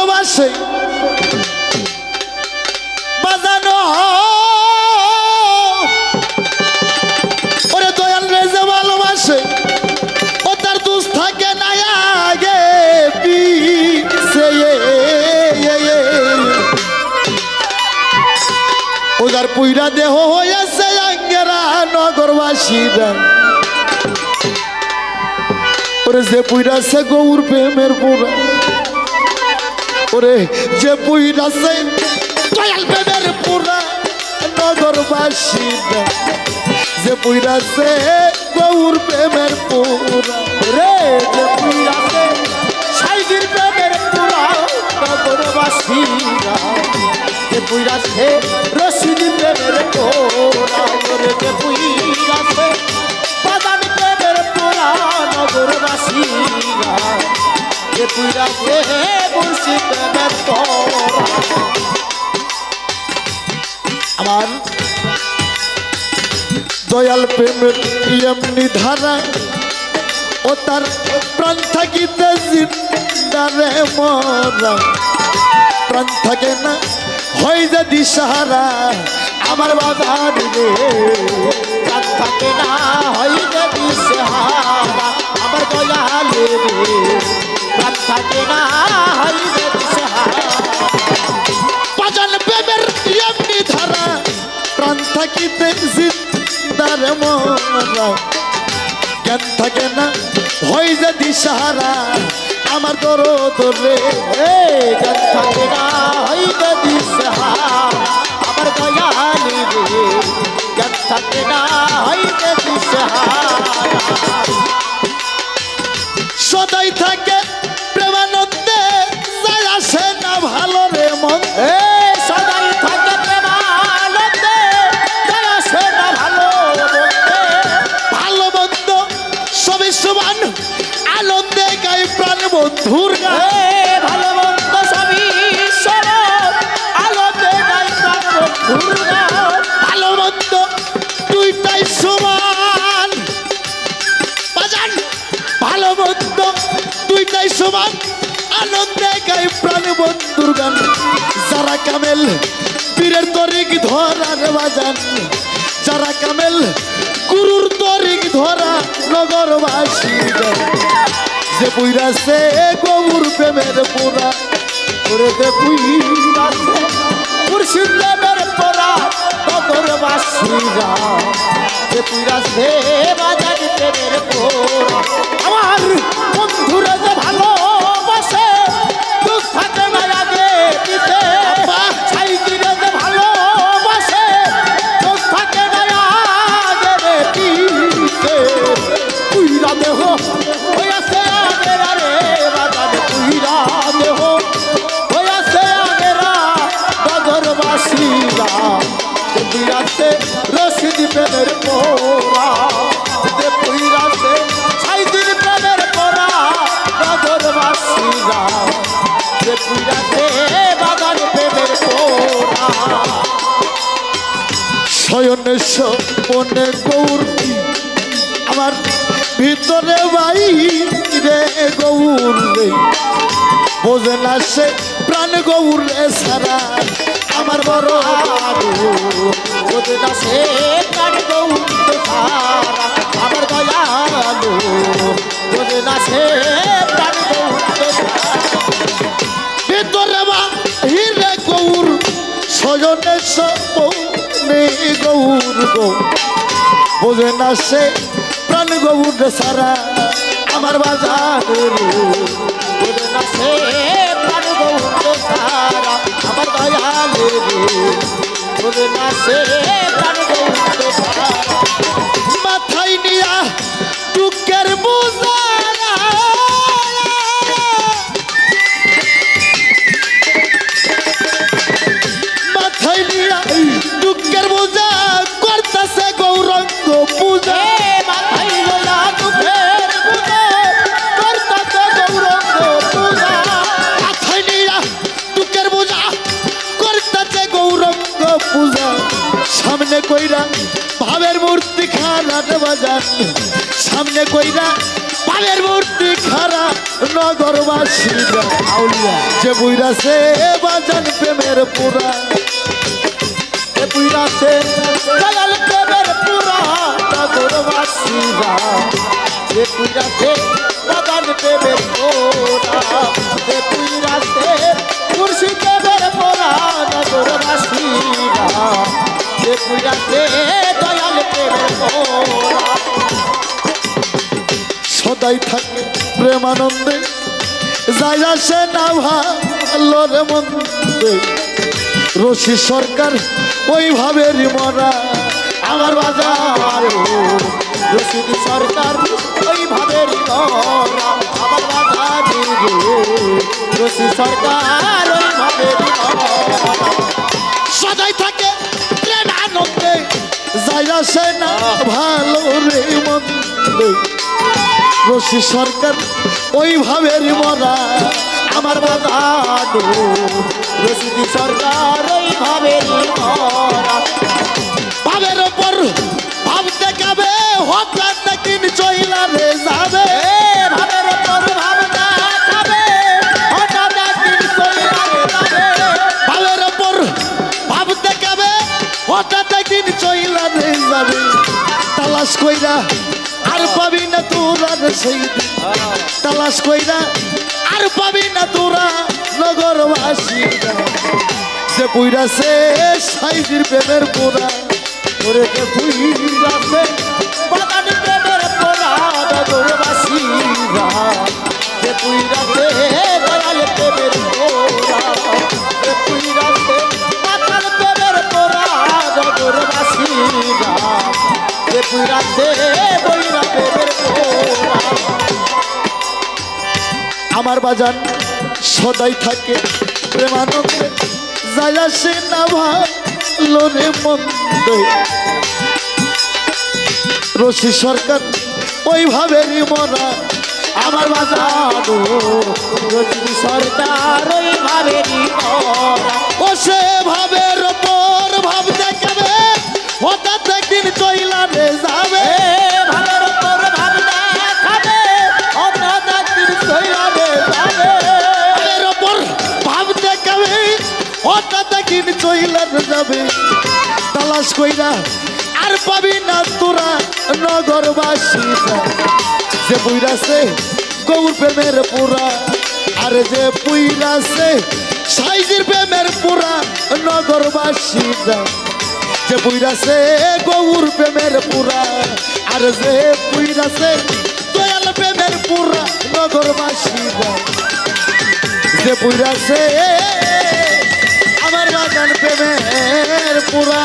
ভালোবাসে। বাজানো ওরে দয়াল রে যে ভালোবাসে, ও তার থাকে না আগে পিছে। পুইরা দেহ হয়েছে আঙ্গেরা ওরে যে পুইরাছে গৌর প্রেমের পুরা। ওরে যে পুইরাছে দয়াল বেদের পুরা নগরবাসীরা যে পুইরাছে গৌর প্রেমের পুরা। রে যে পুরাতে সাইদির প্রেমের পুরা নগরবাসীরা যে আছে রশিদ আমার দয়াল প্রেমের এমনি ধারা ও তার প্রাণ থাকিতে জিন্দারে মরা। প্রাণ থাকে না, হয় যে দিশাহারা আমার বাধার রে প্রাণ থাকে না, হয় যদি সেহারা আমার দয়ালে। রে প্রাণ থাকে না সেহারা পাজন প্রেমের এমনি ধারা প্রাণ থাকিতে জিন্দারে মরা জ্ঞান থাকে না হয় যে দিশাহারা আমার দরদ রে এই গান থাকে না হয় সেহারা আমার দয়ালে রে গান থাকে না হয় সেহারা সদাই থাকে কামেল, পীরের তরিক ধরার বাজান। যারা কামেল, গুরুর তরিক ধরা নগরবাসী যে পুইরাছে গৌর প্রেমের পুরা দে পুইরাছে মুর্শিদাবাদের পরা নগর বাসীরা যে পুরা সে বাজার প্রেমের পোরা। আমার বন্ধুরা যে ভালোবাসে বিরাতে রশিদ প্রেমের পোরা যে পুইরাতে সাইদিন প্রেমের পোরা নগরবাসীরা। যে পুইরাতে বাগান প্রেমের পোরা শয়ন মনে গৌর, আমার ভিতরে বাই রে গৌর। রে বোঝে না সে প্রাণ গৌর রে সারা। বড় ওদের সে কান গৌন্দ সারা আমার দয়ালু। ওদের সে প্রাণ গৌন্দ ভিতরে বা হিরে গৌর গৌর গো। বোঝে না সে প্রাণ গৌর সারা আমার বাজার রে ওদের সে প্রাণ গৌন্দ সারা দয়ালু ওদের সে প্রাণ মাথায় নিয়া টুকের বোঝারা পূজা। সামনে কইরা ভাবের মূর্তি খারাপ বাজান সামনে কইরা ভাবের মূর্তি খারাপ নগরবাসীরা আউলিয়া। যে বুইরাছে বাজান প্রেমের পুরা। এ পুইরাছে দয়াল প্রেমের পুরা প্রেমের পোরা এ পুইরাছে মুর্শিদ প্রেমের পোরা নগরবাসীরা সদাই থাকে প্রেমানন্দে যাই আসে না ভালো মন্দে। রশি সরকার ওইভাবেরই মরা, আমার বাজার রশিদ সরকার ওইভাবে আমার বাজার রশিদ সরকার ওইভাবে সদাই আসে না ভালো রে মন্দে রশি সরকার ওইভাবেরই মরা আমার বাজার রশিদ সরকার ওইভাবে ভাবের ওপর ভাব দেখাবে হঠাৎ দেখিন চইলা রে যাবে। ভাবের ওপর ভাবনা খাবে হঠাৎ একদিন সইলারে যাবে। ভাবের ওপর ভাব দেখাবে হঠাৎ একদিন চইলা রে যাবে তালাশ কইরা আর পাবি না তোরা রে সেই দিন। তালাশ কইরা আর পাবি না তোরা নগরবাসী যে পুইরাছে সাইজির প্রেমের পোড়া, ওরে যে বাগান প্রেমের পোড়া নগরবাসীরা যে ফুইরাছে দয়াল প্রেমের পোড়া, যে পোড়া আমার বাজান সদাই থাকে, প্রেমানন্দে আসে না মন্দে। রশি সরকার ওইভাবে মরা আমার বাজানো রচিত সরকার ওইভাবে ও সে ভাবের ওপর ভাব দেখাবে হঠাৎ একদিন চইলা রে যাবে। ভাবনা খাবে। ওপর চইলা রে তালাশ কইরা আর পাবি না তোরা নগরবাসীরা যে বুইরাছে গৌর প্রেমের পুরা আর যে পুইরাছে সাইজির প্রেমের পুরা নগরবাসীরা যে পুইরাছে গৌর প্রেমের পুরা, আর যে পুইরাছে, দয়াল প্রেমের পুরা নগরবাসী যে পুইরাছে, আমার বাগান প্রেমের পুরা।